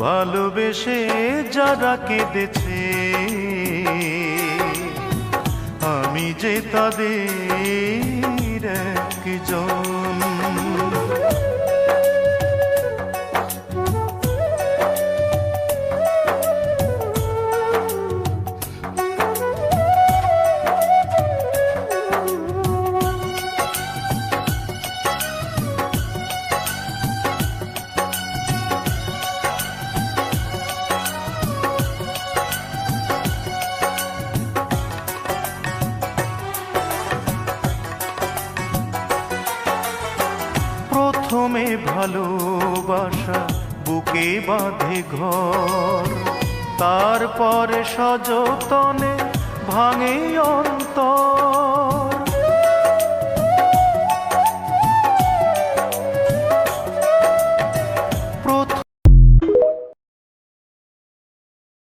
ভালোবেসে যারা কেঁদেছে আমি যে তাদের একজন। প্রথমে ভালোবাসা বুকে বাঁধে ঘর। তারপরে সযতনে ভাঙে অন্তর।